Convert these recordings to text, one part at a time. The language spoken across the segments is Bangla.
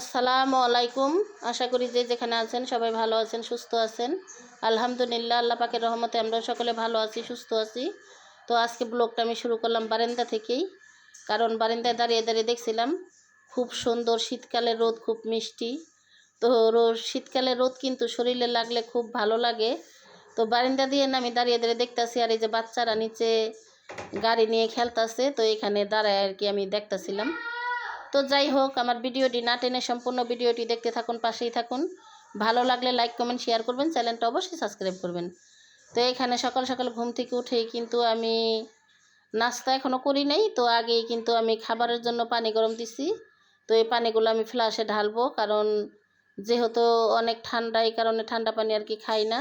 আসসালামু আলাইকুম। আশা করি যে যেখানে আছেন সবাই ভালো আছেন, সুস্থ আছেন। আলহামদুলিল্লাহ, আল্লাহ পাকের রহমতে আমরা সকলে ভালো আছি, সুস্থ আছি। তো আজকে ব্লগটা আমি শুরু করলাম বারান্দা থেকেই, কারণ বারান্দায় দাঁড়িয়ে দাঁড়িয়ে দেখছিলাম, খুব সুন্দর শীতকালে রোদ, খুব মিষ্টি। তো রোদ শীতকালে রোদ কিন্তু শরীরে লাগলে খুব ভালো লাগে। তো বারান্দা দিয়ে না আমি দাঁড়িয়ে দাঁড়িয়ে দেখতাছি, আর এই যে বাচ্চারা নিচে গাড়ি নিয়ে খেলতাছে, তো এখানে দাঁড়ায় আর কি আমি দেখতাছিলাম। তো যাই হোক, আমার ভিডিওটি না টেনে সম্পূর্ণ ভিডিওটি দেখতে থাকুন, পাশেই থাকুন। ভালো লাগলে লাইক কমেন্ট শেয়ার করবেন, চ্যানেলটা অবশ্যই সাবস্ক্রাইব করবেন। তো এখানে সকাল সকাল ঘুম থেকে উঠেই কিন্তু আমি নাস্তা এখনও করি নাই, তো আগেই কিন্তু আমি খাবারের জন্য পানি গরম দিছি। তো এই পানিগুলো আমি ফ্লাশে ঢালবো, কারণ যেহেতু অনেক ঠান্ডা, এই কারণে ঠান্ডা পানি আর কি খাই না।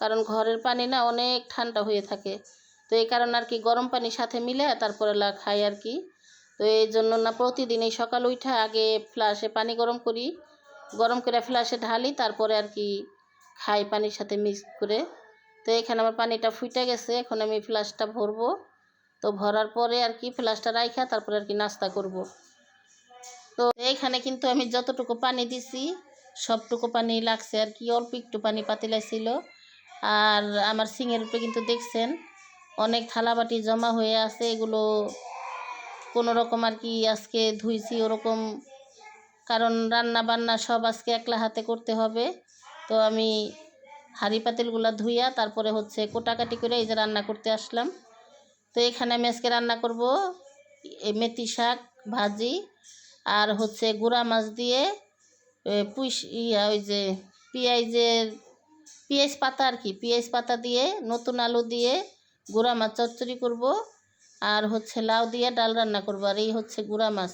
কারণ ঘরের পানি না অনেক ঠান্ডা হয়ে থাকে। তো এই কারণে আর কি গরম পানির সাথে মিলে তারপরে খাই আর কি। তো এই জন্য না প্রতিদিন এই সকাল উঠে আগে ফ্লাশে পানি গরম করি, গরম করে ফ্লাশে ঢালি, তারপরে আর কি খাই পানির সাথে মিক্স করে। তো এখানে আমার পানিটা ফুটে গেছে, এখন আমি ফ্লাশটা ভরবো। তো ভরার পরে আর কি ফ্লাশটা রাইখা, তারপরে আর কি নাস্তা করব। তো এইখানে কিন্তু আমি যতটুকু পানি দিছি, সবটুকু পানি লাগছে আর কি, অল্প একটু পানি পাতিলা ছিল। আর আমার সিঙের উপরে কিন্তু দেখছেন, অনেক থালাবাটি জমা হয়ে আছে, এগুলো কোনো রকম আর কি আজকে ধুইছি ওরকম। কারণ রান্না বান্না সব আজকে একলা হাতে করতে হবে। তো আমি হাঁড়ি পাতিলগুলো ধুইয়া তারপরে হচ্ছে কোটাকাটি করে এই যে রান্না করতে আসলাম। তো এখানে আমি আজকে রান্না করব মেথি শাক ভাজি আর হচ্ছে গুঁড়া মাছ দিয়ে পুঁই ইয়া ওই যে পেঁয়াজের পেঁয়াজ পাতা আর কি, পেঁয়াজ পাতা দিয়ে, নতুন আলু দিয়ে গুঁড়া মাছ চচ্চড়ি করব। আর হচ্ছে লাউ দিয়ে ডাল রান্না করব, আর এই হচ্ছে গুঁড়া মাছ।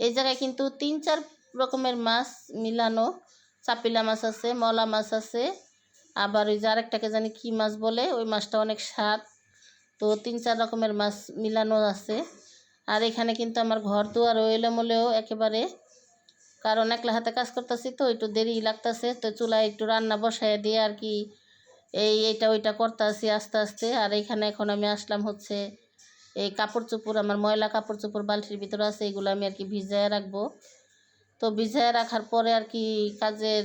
এই জায়গায় কিন্তু তিন চার রকমের মাছ মিলানো। চাপিলা মাছ আছে, মলা মাছ আছে, আবার ওই যে আরেকটাকে জানি কী মাছ বলে, ওই মাছটা অনেক স্বাদ। তো তিন চার রকমের মাছ মিলানো আছে। আর এখানে কিন্তু আমার ঘর দুয়ার এলোমেলেও একেবারে। কারণ একলা হাতে কাজ করতেছি তো, একটু দেরি লাগতেছে, তো চুলায় একটু রান্না বসায় দিয়ে আর কি এই এইটা ওইটা করতেছি আস্তে আস্তে। আর এখানে এখন আমি আসলাম হচ্ছে এই কাপড় চোপড়, আমার ময়লা কাপড় চোপড় বালতির ভিতরে আছে, এগুলো আমি আর কি ভিজায় রাখব। তো ভিজায় রাখার পরে আর কি কাজের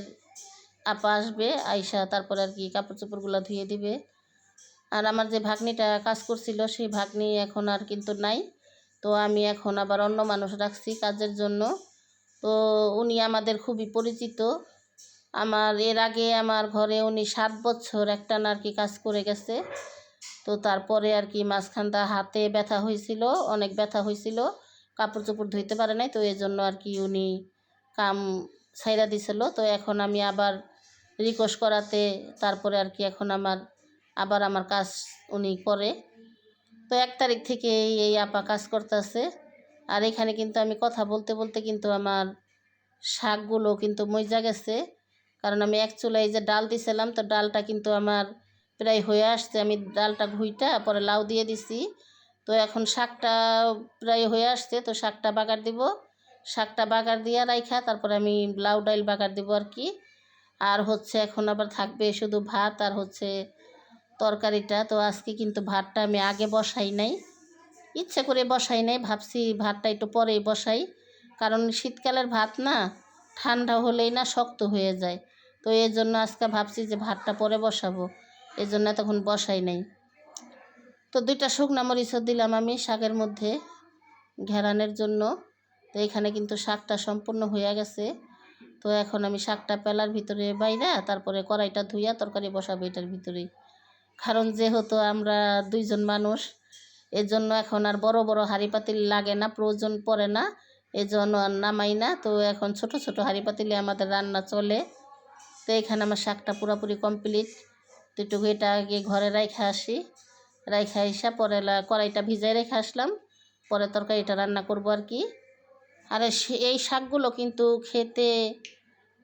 আপা আসবে, আইসা তারপরে আর কি কাপড় চোপড়গুলো ধুয়ে দিবে। আর আমার যে ভাগ্নিটা কাজ করছিল, সেই ভাগ্নি এখন আর কিন্তু নাই। তো আমি এখন আবার অন্য মানুষ রাখছি কাজের জন্য। তো উনি আমাদের খুবই পরিচিত। আমার, এর আগে আমার ঘরে উনি সাত বছর একটা আর কি কাজ করে গেছে। তো তারপরে আর কি মাঝখানটা হাতে ব্যথা হয়েছিল, অনেক ব্যথা হয়েছিল কাপড় চোপড় ধুইতে পারে নাই, তো এই জন্য আর কি উনি কাম ছাইরা দিছিল। তো এখন আমি আবার রিকোয়েস্ট করাতে, তারপরে আর কি এখন আমার, আবার আমার কাজ উনি করে। তো এক তারিখ থেকে এই আপা কাজ করতেছে। আর এখানে কিন্তু আমি কথা বলতে বলতে কিন্তু আমার শাকগুলো কিন্তু মজা গেছে। কারণ আমি এক চুলায় যে ডাল দিছিলাম, তো ডালটা কিন্তু আমার প্রায় হয়ে আসছে। আমি ডালটা ঘুইটা, পরে লাউ দিয়ে দিছি। তো এখন শাকটা প্রায় হয়ে আসছে, তো শাকটা বাগার দিব। শাকটা বাগার দিয়ে রাইখা, তারপরে আমি লাউ ডাইল বাগার দিব আর কি। আর হচ্ছে এখন আবার থাকবে শুধু ভাত আর হচ্ছে তরকারিটা। তো আজকে কিন্তু ভাতটা আমি আগে বসাই নাই। ইচ্ছে করে বসাই নাই, ভাবছি ভাতটা একটু পরেই বসাই। কারণ শীতকালের ভাত না, ঠান্ডা হলেই না শক্ত হয়ে যায়। তো এই জন্য আজকে ভাবছি যে ভাতটা পরে বসাবো। এই জন্য তখন বসাই নাই। তো দুইটা শুকনা মরিচও দিলাম আমি শাকের মধ্যে ঘেরানের জন্য। তো এখানে কিন্তু শাকটা সম্পূর্ণ হয়ে গেছে। তো এখন আমি শাকটা পেলার ভিতরে বাইরা তারপরে কড়াইটা ধুইয়া তরকারি বসাবো এটার ভিতরে কারণ যেহেতু আমরা দুইজন মানুষ, এজন্য এখন আর বড় বড় হাঁড়ি পাতিল লাগে না, প্রয়োজন পড়ে না, এজন্য আর নামাই না। তো এখন ছোট ছোট হাঁড়ি পাতিলে আমাদের রান্না চলে। তো এখানে আমার শাকটা পুরোপুরি কমপ্লিট। তো একটু এটা আগে ঘরে রাইখা আসি। রাইখা এসা পরে কড়াইটা ভিজাই রেখে আসলাম। পরে তরকারিটা রান্না করব আর কি। আর এই শাকগুলো কিন্তু খেতে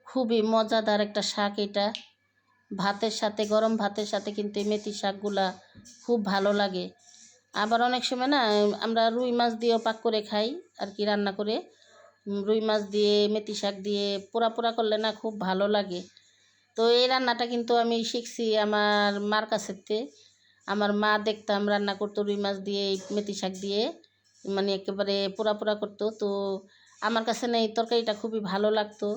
খুবই মজাদার একটা শাক এটা। ভাতের সাথে, গরম ভাতের সাথে কিন্তু এই মেথি শাকগুলা খুব ভালো লাগে। আবার অনেক সময় না, আমরা রুই মাছ দিয়েও পাক করে খাই আর কি রান্না করে। রুই মাছ দিয়ে, মেথি শাক দিয়ে পোড়া পোড়া করলে না খুব ভালো লাগে। তো এই রান্নাটা কিন্তু আমি শিখছি আমার মার কাছেতে। আমার মা দেখতাম রান্না করতো রুই মাছ দিয়ে মেথি শাক দিয়ে মানে একেবারে পোড়া পোড়া করতো। তো আমার কাছে না এই তরকারিটা খুবই ভালো লাগতো।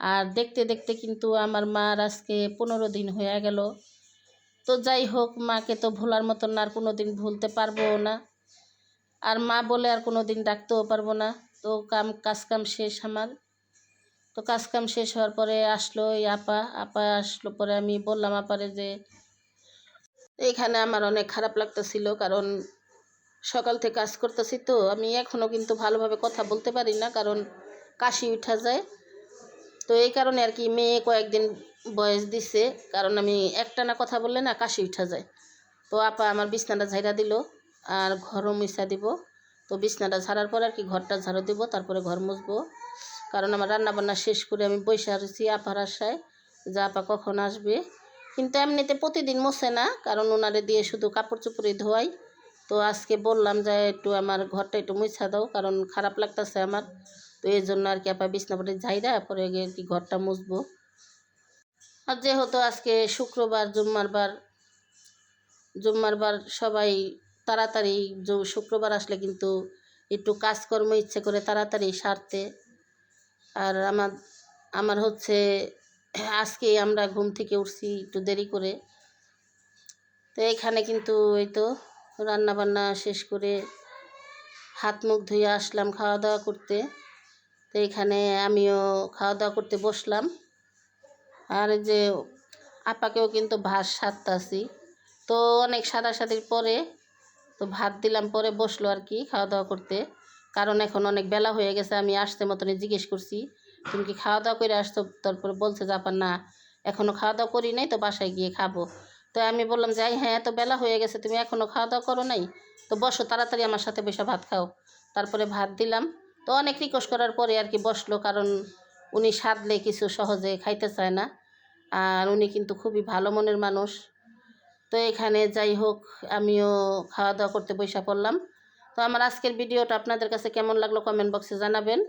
আর দেখতে দেখতে কিন্তু আমার মার আজকে পনেরো দিন হয়ে গেল। তো যাই হোক, মাকে তো ভোলার মতন আর কোনো দিন ভুলতে পারব না। আর মা বলে আর কোনো দিন ডাকতেও পারব না। তো কাম, কাজ কাম শেষ আমার। তো কাজ কাম শেষ হওয়ার পরে আসলো এই আপা। আপা আসলো পরে আমি বললাম আপারে যে, এখানে আমার অনেক খারাপ লাগতেছিল কারণ সকাল থেকে কাজ করতেছি তো। আমি এখনও কিন্তু ভালোভাবে কথা বলতে পারি না কারণ কাশি উঠা যায়। তো এই কারণে আর কি মেয়ে কয়েকদিন বয়স দিছে কারণ আমি একটানা কথা বললে না কাশি উঠা যায়। তো আপা আমার বিছনাটা ঝাইরা দিল আর ঘরও মিশা দিব। তো বিছনাটা ঝাড়ার পর আর কি ঘরটা ঝাড়ু দিব, তারপরে ঘর মুছবো। কারণ আমার রান্না বান্না শেষ করে আমি বসে আসছি আপার আশায় যে আপা কখন আসবে। কিন্তু এমনিতে প্রতিদিন মোছে না, কারণ ওনারে দিয়ে শুধু কাপড় চোপড়ই ধোয়াই। তো আজকে বললাম যে একটু আমার ঘরটা একটু মুছা দাও, কারণ খারাপ লাগতেছে আমার। তো এই জন্য আর কি আপা বিছনাপটে ঝাইরা পরে গিয়ে কি ঘরটা মুছবো। আর যেহেতু আজকে শুক্রবার জুম্মার বার জুম্মার বার সবাই তাড়াতাড়ি শুক্রবার আসলে কিন্তু একটু কাজকর্ম ইচ্ছে করে তাড়াতাড়ি সারতে। আর আমার আমার হচ্ছে, আজকে আমরা ঘুম থেকে উঠছি একটু দেরি করে। তো এখানে কিন্তু ওই তো রান্না বান্না শেষ করে হাত মুখ ধুয়ে আসলাম খাওয়া দাওয়া করতে। তো এখানে আমিও খাওয়া দাওয়া করতে বসলাম। আর যে আপাকেও কিন্তু ভাত সারতাছি। তো অনেক সাদাসাদির পরে তো ভাত দিলাম, পরে বসল আর কি খাওয়া দাওয়া করতে। কারণ এখন অনেক বেলা হয়ে গেছে, আমি আসতে মতনই জিজ্ঞেস করছি, তুমি কি খাওয়া দাওয়া করে আসতো তারপরে বলছে যে আপা না এখনও খাওয়া দাওয়া করি নাই তো বাসায় গিয়ে খাব। তো আমি বললাম যাই হ্যাঁ এত বেলা হয়ে গেছে, তুমি এখনও খাওয়া দাওয়া করো নাই? তো বসো, তাড়াতাড়ি আমার সাথে বসে ভাত খাও। তারপরে ভাত দিলাম। তো অনেক রিকোয়েস্ট করার পরে আর কি বসল, কারণ উনি সাধলে কিছু সহজে খাইতে চায় না, আর উনি কিন্তু খুবই ভালো মনের মানুষ। তো এখানে যাই হোক, আমিও খাওয়া দাওয়া করতে বসে পড়লাম। তো আমার আজকের ভিডিওটা আপনাদের কাছে কেমন লাগল কমেন্ট বক্সে জানাবেন।